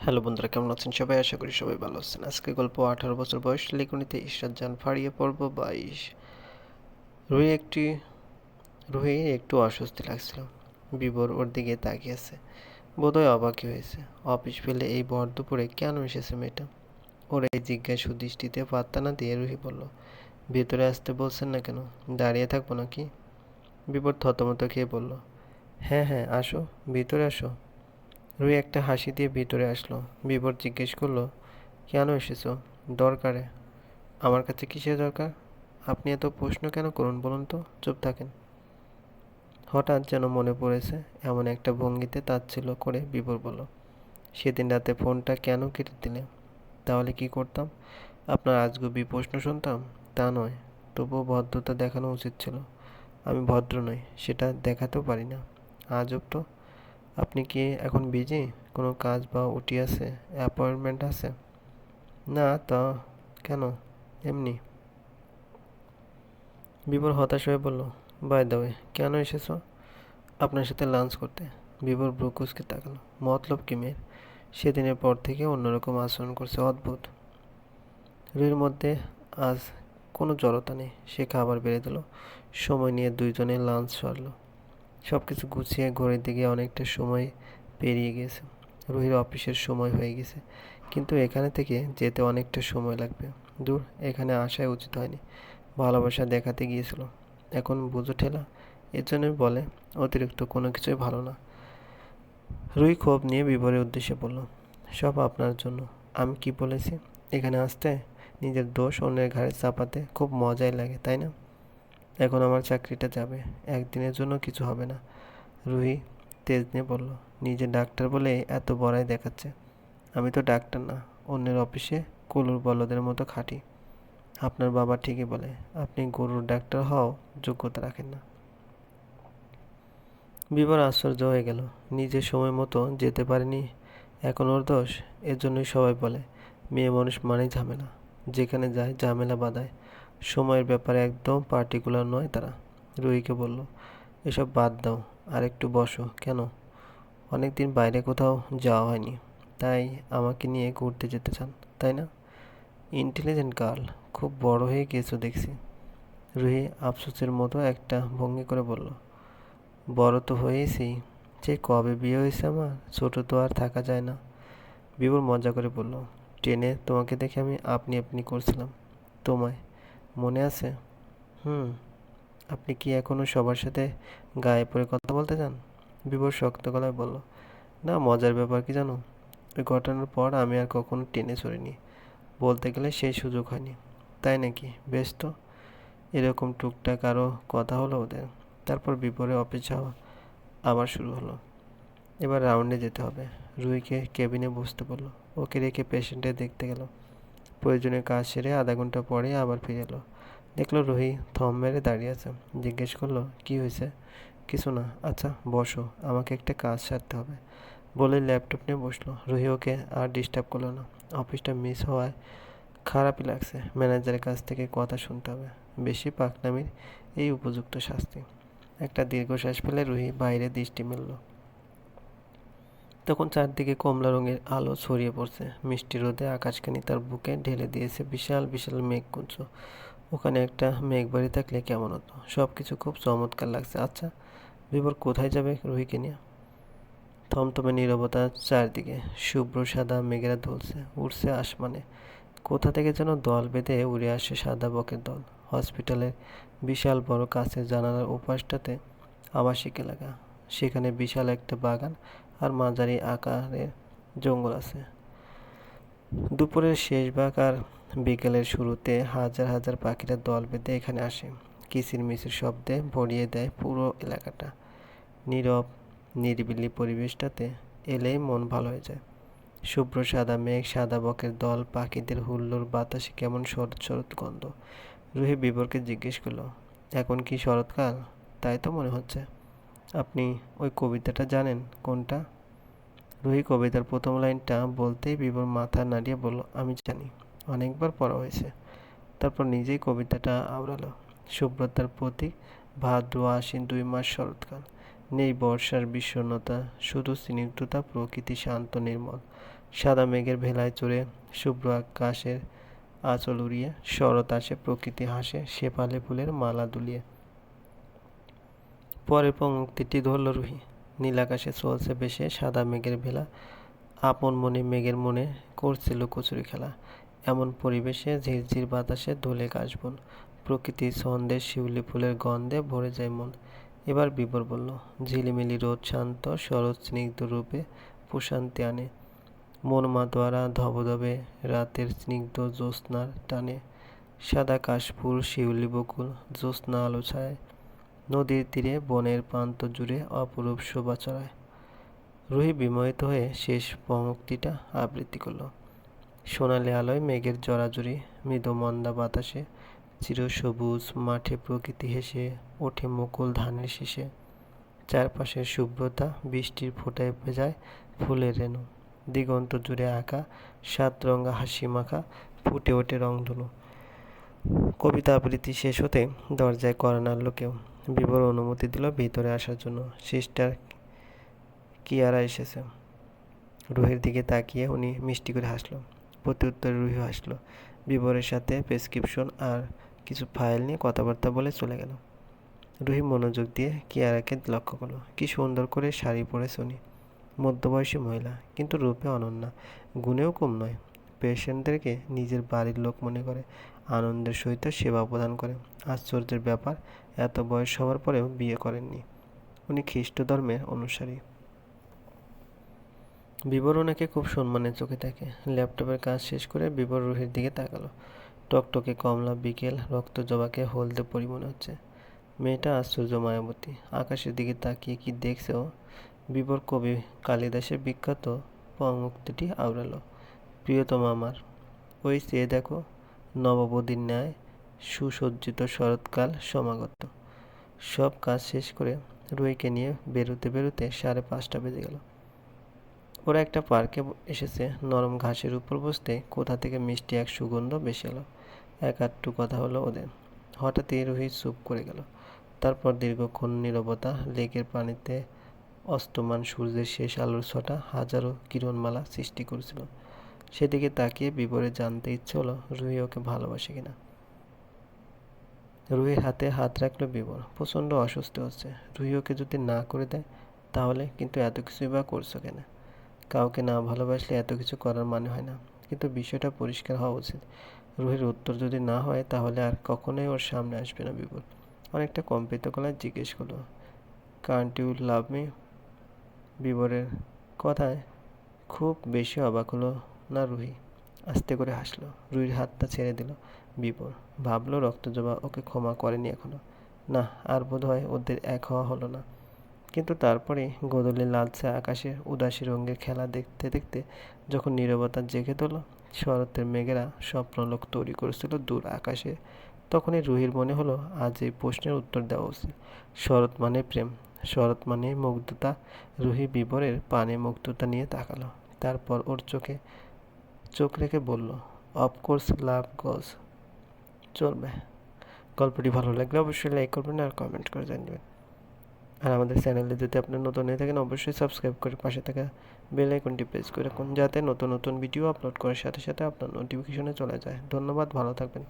Hello বন্ধুরা, কেমন আছেন সবাই? আশা করি সবাই ভালো আছেন। আজকে গল্প আঠারো বছর বয়স লেখনীতে ঈশ্বর যান ফাড়িয়ে পর্ব বাইশ। রুহি একটি, রুহি একটু অস্বস্তি লাগছিল। বিবর ওর দিকে তাকিয়েছে বোধহয় অবাকই হয়েছে। অফিস ফেলে এই ভর দুপুরে কেন এসেছে মেয়েটা? ওর এই জিজ্ঞাসা সুদৃষ্টিতে পাত্তা না দিয়ে রুহি বলল, ভেতরে আসতে বলছেন না কেন? দাঁড়িয়ে থাকব নাকি? বিবর থতমত খেয়ে বলল হ্যাঁ হ্যাঁ আসো। ভিতরে আসো। রুই একটা হাসি দিয়ে ভিতরে আসলো। বিবর জিজ্ঞেস করল, কেন এসেছ? দরকারে। আমার কাছে কিসের দরকার? আপনি এত প্রশ্ন কেন করুন বলুন তো? চুপ থাকেন। হঠাৎ যেন মনে পড়েছে, এমন একটা ভঙ্গিতে তাচ্ছিল করে বিবর বলল, সেদিন রাতে ফোনটা কেন কেটে দিলে? তাহলে কি করতাম? আপনার আজগুবি প্রশ্ন শুনতাম? তা নয়। তবুও ভদ্রতা দেখানো উচিত ছিল। আমি ভদ্র নই, সেটা দেখাতেও পারি না। আজব তো। আপনি কি এখন বিজি কোনো কাজ বা উটি আছে? অ্যাপয়েন্টমেন্ট আছে? না, তা কেন? এমনি। বিবর হতাশ হয়ে বলল বাই দ্য ওয়ে কেন এসেছ? আপনার সাথে লাঞ্চ করতে। বিবর ব্রুকুসকে তাকালো। মতলব কি মেয়ের? সেদিনের পর থেকে অন্যরকম আচরণ করছে, অদ্ভুত। রুইর মধ্যে আজ কোনো জড়তা নেই। সে খাবার বেড়ে দিল। সময় নিয়ে দুইজনে লাঞ্চ সারলো। সব কিছু গুছিয়ে ঘরের দিকে অনেকটা সময় পেরিয়ে গেছে। রুহির অফিসের সময় হয়ে গেছে। কিন্তু এখানে থেকে যেতে অনেকটা সময় লাগবে। দূর, এখানে আসাই উচিত হয়নি। ভালোবাসা দেখাতে গিয়েছিল। এখন বুঝো ঠেলা, এর জন্যই বলে, অতিরিক্ত কোনো কিছুই ভালো না। রুই ক্ষোভ নিয়ে বিবরের উদ্দেশ্যে বলল, সব আপনার জন্য। আমি কি বলেছি? এখানে আসতে নিজের দোষ অন্যের ঘাড়ে চাপাতে খুব মজাই লাগে, তাই না? এখন আমার চাকরিটা যাবে। একদিনের জন্য কিছু হবে না। রুহি তেজ নিয়ে বলল, নিজে ডাক্তার বলে এত বড়াই দেখাচ্ছে। আমি তো ডাক্তার না, অন্যের অফিসে কুলুর বলদের মতো খাটি। আপনার বাবা ঠিকই বলে, আপনি গরুর ডাক্তার হও যোগ্যতা রাখেন না। বিবর আশ্চর্য হয়ে গেল, নিজের সময় মতো যেতে পারেনি। এখন ওর দোষ এর জন্যই সবাই বলে, মেয়ে মানুষ মানেই ঝামেলা। যেখানে যায় ঝামেলা বাঁধায়। সময়ের ব্যাপারে একদম পার্টিকুলার নয় তারা। রুহিকে বলল, এসব বাদ দাও, আর একটু বসো, কেন? অনেক দিন বাইরে কোথাও যাওয়া হয়নি, তাই আমাকে নিয়ে ঘুরতে যেতে চান, তাই না? ইন্টেলিজেন্ট গার্ল খুব বড় হয়ে গিয়েছো দেখছি। রুহি আফসোসের মতো একটা ভঙ্গি করে বলল, বড় তো হয়েছি, যে কবে বিয়ে হয়েছে আমার, ছোট তো আর থাকা যায় না। বিবর মজা করে বলল ট্রেনে তোমাকে দেখে আমি আপনি আপনি করছিলাম, তোমায় মনে আছে? হুম। আপনি কি এখনও সবার সাথে গায়ে পড়ে কথা বলতে চান? বিভোর শক্ত গলায় বলল, না, মজার ব্যাপার কি জানো? ওই ঘটনার পর আমি আর কখনো টেনে চড়িনি। বলতে গেলে সেই সুযোগ হয়নি। তাই নাকি? বেশ তো। এরকম টুকটাক আরও কথা হলো ওদের। তারপর বিপরে অফিস যাওয়া আবার শুরু হলো। এবার রাউন্ডে যেতে হবে। রুইকে কেবিনে বসতে বলল। ওকে রেখে পেশেন্টে দেখতে গেল। প্রয়োজনীয় কাজ সেরে আধা ঘণ্টা পরে আবার ফিরে এলো। দেখল রুহি থম মেরে দাঁড়িয়ে আছে। জিজ্ঞেস করল, কি হয়েছে? কিছু না। আচ্ছা বসো। আমাকে একটা কাজ সারতে হবে। বলে ল্যাপটপ নিয়ে বসল। রুহি ওকে আর ডিস্টার্ব করল না। অফিসটা মিস হওয়ায় খারাপই লাগছে। ম্যানেজারের কাছ থেকে কথা শুনতে হবে। বেশি পাকনামির এই উপযুক্ত শাস্তি। একটা দীর্ঘশ্বাস ফেলে রুহি বাইরে দৃষ্টি মেলল। তখন চারদিকে কমলা রঙের আলো ছড়িয়ে পড়ছে। মিষ্টি রোদে আকাশখানি তার বুকে ঢেলে দিয়েছে বিশাল বিশাল মেঘকুঞ্জ। ওখানে একটা মেঘবাড়ি থাকলে কেমন হতো? সব কিছু খুব চমৎকার লাগছে। আচ্ছা বিবর কোথায় যাবে রুহিকে নিয়ে? থমথমে নীরবতা চারদিকে, শুভ্র সাদা মেঘেরা ধলছে উঠছে আসমানে। কোথা থেকে যেন দল বেঁধে উড়ে আসে সাদা বকের দল। হসপিটালের বিশাল বড় কাছের জানালার উপাসটাতে আবাসিক এলাকা। সেখানে বিশাল একটা বাগান আর মাঝারি আকারের জঙ্গল আছে। দুপুরের শেষ ভাগ আর বিকেলের শুরুতে হাজার হাজার পাখিরা দল বেঁধে এখানে আসে। কিচির মিচির শব্দে ভরিয়ে দেয় পুরো এলাকাটা। নীরব, নিরিবিলি পরিবেশটাতে এলেই মন ভালো হয়ে যায়। শুভ্র সাদা মেঘ, সাদা বকের দল, পাখিদের হুল্লোর বাতাসে কেমন শরৎ শরৎ গন্ধ। রুহি বিবরকে জিজ্ঞেস করল, এখন কি শরৎকাল? তাই তো মনে হচ্ছে। আপনি ওই কবিতাটা জানেন, কোনটা? রুহি কবিতার প্রথম লাইনটা বলতেই বিবর মাথা নাড়িয়ে বলল, আমি জানি, অনেকবার পড়া হয়েছে। তারপর নিজেই কবিতাটা আওড়ালো শুভ্রতার প্রতীক, ভাদ্র, আশ্বিন, দুই মাস শরৎকাল। নেই বর্ষার বিষণ্ণতা, শুধু স্নিগ্ধতা, প্রকৃতি শান্ত নির্মল। সাদা মেঘের ভেলায় চড়ে শুভ্র আকাশের আঁচল উড়িয়ে, শরৎ আসে, প্রকৃতি হাসে শেপালে ফুলের মালা দুলিয়ে। পরের পঙ্ক্তিটি ধরল রুহি নীল আকাশে চলছে বেশে সাদা মেঘের ভেলা। আপন মনে মেঘের মনে করছিল কচুরি খেলা। এমন পরিবেশে ঝিরঝির বাতাসে দোলে কাশবন প্রকৃতির ছন্দে শিউলি ফুলের গন্ধে ভরে যায় মন। এবার বিবর বলল, ঝিলিমিলি রোদ শান্ত শরৎ স্নিগ্ধ রূপে প্রশান্তি আনে। মন মাতোয়ারা ধবধবে রাতের স্নিগ্ধ জ্যোৎস্নার টানে। সাদা কাশফুল, শিউলি বকুল, জ্যোৎস্না আলো ছায়। নদীর তীরে বনের প্রান্ত জুড়ে অপরূপ শোভা চড়ায় রুহি বিমোহিত হয়ে শেষ পঙ্ক্তিটা আবৃত্তি করল। সোনালি আলোয় মেঘের জড়াজুড়ি মৃদু মন্দা বাতাসে, চিরসবুজ মাঠে প্রকৃতি হেসে ওঠে মুকুল ধানের শেষে। চারপাশের শুভ্রতা বৃষ্টির ফোঁটায় ভেজায় ফুলের রেণু। দিগন্ত জুড়ে আঁকা সাত রঙা হাসি মাখা ফুটে ওঠে রংধনু। কবিতা আবৃত্তি শেষ হতে দরজায় করা নাড়ল কেউ বিবর অনুমতি দিল ভিতরে আসার জন্য। সিস্টার কিয়ারা এসেছে। রুহির দিকে তাকিয়ে উনি মিষ্টি করে হাসলো। প্রত্যুত্তরে রুহি হাসলো। বিবরের সাথে প্রেসক্রিপশন আর কিছু ফাইল নিয়ে কথাবার্তা বলে চলে গেল। রুহি মনোযোগ দিয়ে কিয়ারাকে লক্ষ্য করল। কি সুন্দর করে শাড়ি পরেছে উনি। মধ্যবয়সী মহিলা, কিন্তু রূপে অনন্যা। গুণেও কম নয়। পেশেন্টদেরকে নিজের বাড়ির লোক মনে করে। আনন্দের সহিত সেবা প্রদান করে। আশ্চর্যের ব্যাপার এত বয়স হওয়ার পরেও বিয়ে করেননি। উনি খ্রিস্ট ধর্মের অনুসারী। বিবর ওনাকে খুব সম্মানের চোখে থাকে ল্যাপটপের কাজ শেষ করে বিবর রুহির দিকে তাকালো। টকটকে কমলা, বিকেল, রক্ত জবাকে হলদে পরি মনে হচ্ছে। মেয়েটা আশ্চর্য মায়াবতী। আকাশের দিকে তাকিয়ে কি দেখছে ও বিবর কবি কালিদাসের বিখ্যাত পঙ্ক্তিটি আওড়ালো। প্রিয়তম আমার, ওই চেয়ে দেখো, নববধীর ন্যায় সুসজ্জিত শরৎকাল সমাগত। সব কাজ শেষ করে রুইকে নিয়ে বেরোতে বেরোতে সাড়ে পাঁচটা বেজে গেল। ওরা একটা পার্কে এসেছে, নরম ঘাসের উপর বসতে কোথা থেকে মিষ্টি এক সুগন্ধ বেশি এলো। এক আধটু কথা হলো ওদের। হঠাৎই রোহিত চুপ করে গেল। তারপর দীর্ঘক্ষণ নীরবতা, লেকের পানিতে অস্তমান সূর্যের শেষ আলোর ছটা হাজারো কিরণমালা সৃষ্টি করেছিল। সেদিকে তাকিয়ে বিবরে জানতে ইচ্ছে হলো রুহি ওকে ভালোবাসে কিনা। রুহির হাতে হাত রাখল বিবর প্রচণ্ড অসুস্থ হচ্ছে। রুহি ওকে যদি না করে দেয়, তাহলে কিন্তু এত কিছুই বা করছ কেন? কাউকে না ভালোবাসলে এত কিছু করার মানে হয় না। কিন্তু বিষয়টা পরিষ্কার হওয়া উচিত। রুহির উত্তর যদি না হয়, তাহলে আর কখনোই ওর সামনে আসবে না বিপুল অনেকটা কম্পিত গলায় জিজ্ঞেস করল কান্ট ইউ লাভ মি বিবরের কথায় খুব বেশি অবাক হলো না রুহি। আস্তে করে হাসলো। রুহির হাতটা ছেড়ে দিল। বিপর ভাবলো রক্তজবা ওকে ক্ষমা করেনি এখনও। না, আর বোধ হয় ওদের এক হওয়া হলো না। কিন্তু তারপরে গোদলে লালচে আকাশে উদাসী রঙের খেলা দেখতে দেখতে যখন নীরবতা জেগে তোল, শরতের মেঘেরা স্বপ্নলোক তৈরি করেছিল দূর আকাশে, তখনই রুহির মনে হলো আজ এই প্রশ্নের উত্তর দেওয়া উচিত। শরৎ মানে প্রেম, শরৎ মানে মুগ্ধতা। রুহি বিবরের পানে মুগ্ধতা নিয়ে তাকালো। তারপর ওর চোখে চোখ রেখে বলল অফকোর্স লাভ গজ চলবে। গল্পটি ভালো লাগলে অবশ্যই লাইক করবেন আর কমেন্ট করে জানবেন। আর আমাদের চ্যানেলে যদি আপনার নতুন হয়ে থাকেন, অবশ্যই সাবস্ক্রাইব করে পাশে থাকা বেল আইকনটি প্রেস করে রাখুন, যাতে নতুন নতুন ভিডিও আপলোড করার সাথে সাথে আপনার নোটিফিকেশনে চলে যায়। ধন্যবাদ, ভালো থাকবেন।